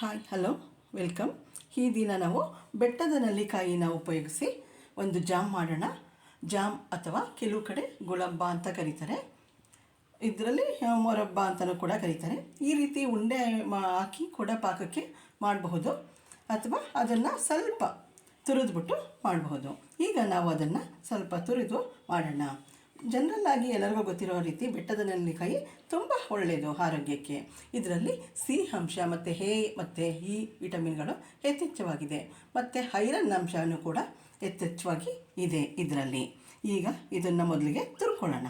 Hi hello welcome ಈ ದಿನ ನಾವು ಬೆಟ್ಟದ ನಲ್ಲಿಕಾಯಿನ ಉಪಯೋಗಿಸಿ ಒಂದು ಜಾಮ್ ಮಾಡೋಣ. ಜಾಮ್ ಅಥವಾ ಕೆಲವು ಕಡೆ ಗುಳಬ್ಬ ಅಂತ ಕರೀತಾರೆ. ಇದರಲ್ಲಿ ಮೊರಬ್ಬ ಅಂತಲೂ ಕೂಡ ಕರೀತಾರೆ. ಈ ರೀತಿ ಉಂಡೆ ಹಾಕಿ ಕೂಡ ಪಾಕಕ್ಕೆ ಮಾಡಬಹುದು. ಅಥವಾ ಅದನ್ನು ಸ್ವಲ್ಪ ತುರಿದ್ಬಿಟ್ಟು ಮಾಡಬಹುದು. ಈಗ ನಾವು ಅದನ್ನು ಸ್ವಲ್ಪ ತುರಿದು ಮಾಡೋಣ. ಜನರಲ್ ಎಲ್ಲರಿಗೂ ಗೊತ್ತಿರೋ ರೀತಿ ಬೆಟ್ಟದ ನೆಲ್ಲಿಕಾಯಿ ತುಂಬ ಒಳ್ಳೆಯದು ಆರೋಗ್ಯಕ್ಕೆ. ಇದರಲ್ಲಿ ಸಿ ಅಂಶ ಮತ್ತು ಹೇ ಮತ್ತು ಇ ವಿಟಮಿನ್ಗಳು ಯಥೇಚ್ಛವಾಗಿದೆ. ಮತ್ತು ಐರನ್ ಅಂಶವೂ ಕೂಡ ಯಥೇಚ್ಛವಾಗಿ ಇದೆ ಇದರಲ್ಲಿ. ಈಗ ಇದನ್ನು ಮೊದಲಿಗೆ ತುರ್ಕೊಳ್ಳೋಣ.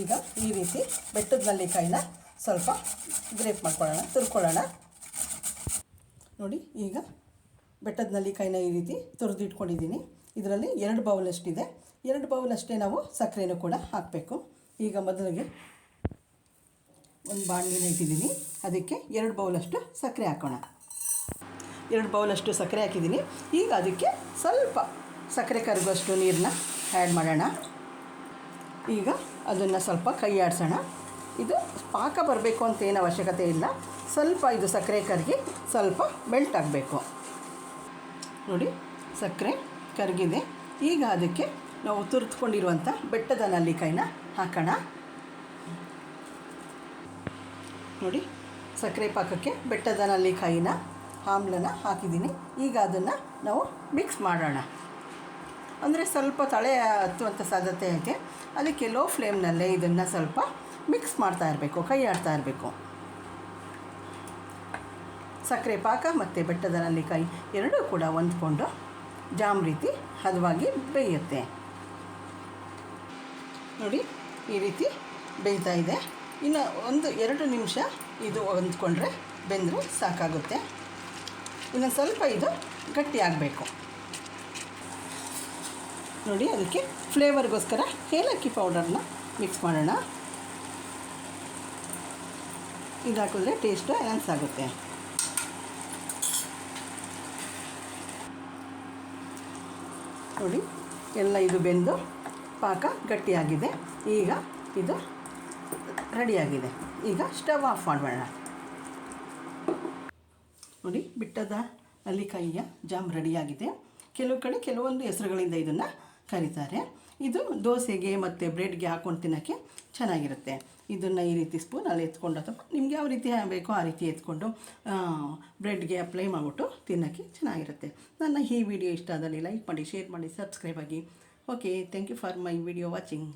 ಈಗ ಈ ರೀತಿ ಬೆಟ್ಟದ ನೆಲ್ಲಿಕಾಯಿನ ಸ್ವಲ್ಪ ಗ್ರೇಪ್ ಮಾಡ್ಕೊಳ್ಳೋಣ, ತುರ್ಕೊಳ್ಳೋಣ. ನೋಡಿ, ಈಗ ಬೆಟ್ಟದ ನೆಲ್ಲಿಕಾಯಿನ ಈ ರೀತಿ ತುರಿದಿಟ್ಕೊಂಡಿದ್ದೀನಿ. ಇದರಲ್ಲಿ ಎರಡು ಬೌಲಷ್ಟಿದೆ ಎರಡು ಬೌಲಷ್ಟೇ ನಾವು ಸಕ್ಕರೆನೂ ಕೂಡ ಹಾಕಬೇಕು. ಈಗ ಮೊದಲಿಗೆ ಒಂದು ಬಾಣಲಿನ ಇಟ್ಟಿದ್ದೀನಿ. ಅದಕ್ಕೆ ಎರಡು ಬೌಲಷ್ಟು ಸಕ್ಕರೆ ಹಾಕೋಣ. ಎರಡು ಬೌಲಷ್ಟು ಸಕ್ಕರೆ ಹಾಕಿದ್ದೀನಿ. ಈಗ ಅದಕ್ಕೆ ಸ್ವಲ್ಪ ಸಕ್ಕರೆ ಕರಗುವಷ್ಟು ನೀರನ್ನ ಆ್ಯಡ್ ಮಾಡೋಣ. ಈಗ ಅದನ್ನು ಸ್ವಲ್ಪ ಕೈ ಆಡಿಸೋಣ. ಇದು ಪಾಕ ಬರಬೇಕು ಅಂತ ಏನು ಅವಶ್ಯಕತೆ ಇಲ್ಲ. ಸ್ವಲ್ಪ ಇದು ಸಕ್ಕರೆ ಕರಗಿ ಸ್ವಲ್ಪ ಮೆಲ್ಟ್ ಆಗಬೇಕು ನೋಡಿ, ಸಕ್ಕರೆ ಕರಗಿದೆ. ಈಗ ಅದಕ್ಕೆ ನಾವು ತುರಿದುಕೊಂಡಿರುವಂಥ ಬೆಟ್ಟದ ನಲ್ಲಿಕಾಯಿನ ಹಾಕೋಣ. ನೋಡಿ, ಸಕ್ಕರೆ ಪಾಕಕ್ಕೆ ಬೆಟ್ಟದ ನಲ್ಲಿಕಾಯಿನ ಆಮ್ಲನ ಹಾಕಿದ್ದೀನಿ. ಈಗ ಅದನ್ನು ನಾವು ಮಿಕ್ಸ್ ಮಾಡೋಣ. ಅಂದರೆ ಸ್ವಲ್ಪ ತಳೆ ಹತ್ತುವಂಥ ಸಾಧ್ಯತೆ ಇದೆ ಅದಕ್ಕೆ ಲೋ ಫ್ಲೇಮ್ನಲ್ಲೇ ಇದನ್ನು ಸ್ವಲ್ಪ ಮಿಕ್ಸ್ ಮಾಡ್ತಾ ಇರಬೇಕು, ಕೈ ಆಡ್ತಾ ಇರಬೇಕು. ಸಕ್ಕರೆ ಪಾಕ ಮತ್ತು ಬೆಟ್ಟದ ನಲ್ಲಿಕಾಯಿ ಎರಡೂ ಕೂಡ ಹೊಂದ್ಕೊಂಡು ಜಾಮ್ ರೀತಿ ಹದವಾಗಿ ಬೇಯುತ್ತೆ. ನೋಡಿ, ಈ ರೀತಿ ಬೇಯ್ತಾ ಇದೆ. ಇನ್ನು ಒಂದು ಎರಡು ನಿಮಿಷ ಇದು ಹೊಂದ್ಕೊಂಡ್ರೆ ಬೆಂದರೆ ಸಾಕಾಗುತ್ತೆ. ಇನ್ನು ಸ್ವಲ್ಪ ಇದು ಗಟ್ಟಿ ಆಗಬೇಕು. ನೋಡಿ, ಅದಕ್ಕೆ ಫ್ಲೇವರ್ಗೋಸ್ಕರ ಏಲಕ್ಕಿ ಪೌಡರ್ನ ಮಿಕ್ಸ್ ಮಾಡೋಣ. ಇದು ಹಾಕಿದ್ರೆ ಟೇಸ್ಟು ಎನ್ಸ್ ಆಗುತ್ತೆ. ನೋಡಿ, ಎಲ್ಲ ಇದು ಬೆಂದು ಪಾಕ ಗಟ್ಟಿಯಾಗಿದೆ. ಈಗ ಇದು ರೆಡಿಯಾಗಿದೆ. ಈಗ ಸ್ಟವ್ ಆಫ್ ಮಾಡೋಣ ನೋಡಿ, ಬಿಟ್ಟದ ಅಲ್ಲಿಕಾಯಿಯ ಜಾಮ್ ರೆಡಿಯಾಗಿದೆ. ಕೆಲವು ಕಡೆ ಕೆಲವೊಂದು ಹೆಸರುಗಳಿಂದ ಇದನ್ನು ಕರೀತಾರೆ. ಇದು ದೋಸೆಗೆ ಮತ್ತು ಬ್ರೆಡ್ಗೆ ಹಾಕ್ಕೊಂಡು ತಿನ್ನೋಕ್ಕೆ ಚೆನ್ನಾಗಿರುತ್ತೆ. ಇದನ್ನು ಈ ರೀತಿ ಸ್ಪೂನಲ್ಲಿ ಎತ್ಕೊಂಡು ಅಥವಾ ನಿಮ್ಗೆ ಯಾವ ರೀತಿ ಬೇಕೋ ಆ ರೀತಿ ಎತ್ಕೊಂಡು ಬ್ರೆಡ್ಗೆ ಅಪ್ಲೈ ಮಾಡಿಬಿಟ್ಟು ತಿನ್ನೋಕ್ಕೆ ಚೆನ್ನಾಗಿರುತ್ತೆ. ನನ್ನ ಈ ವಿಡಿಯೋ ಇಷ್ಟ ಆದಲ್ಲಿ ಲೈಕ್ ಮಾಡಿ ಶೇರ್ ಮಾಡಿ ಸಬ್ಸ್ಕ್ರೈಬ್ ಆಗಿ. Okay thank you for my video watching